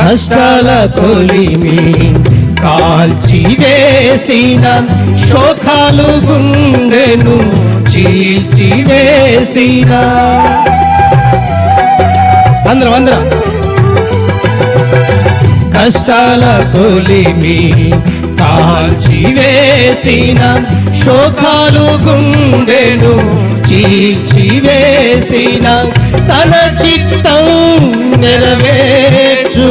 కష్టాల తొలిమి కాల్చి వేసిన శోకాలు గుండెను చీల్చి వేసిన. అందరం అందరం కష్టాల తొలిమి కాల్చి వేసిన శోకాలు గుండెను చీల్చి వేసిన తన చిత్తం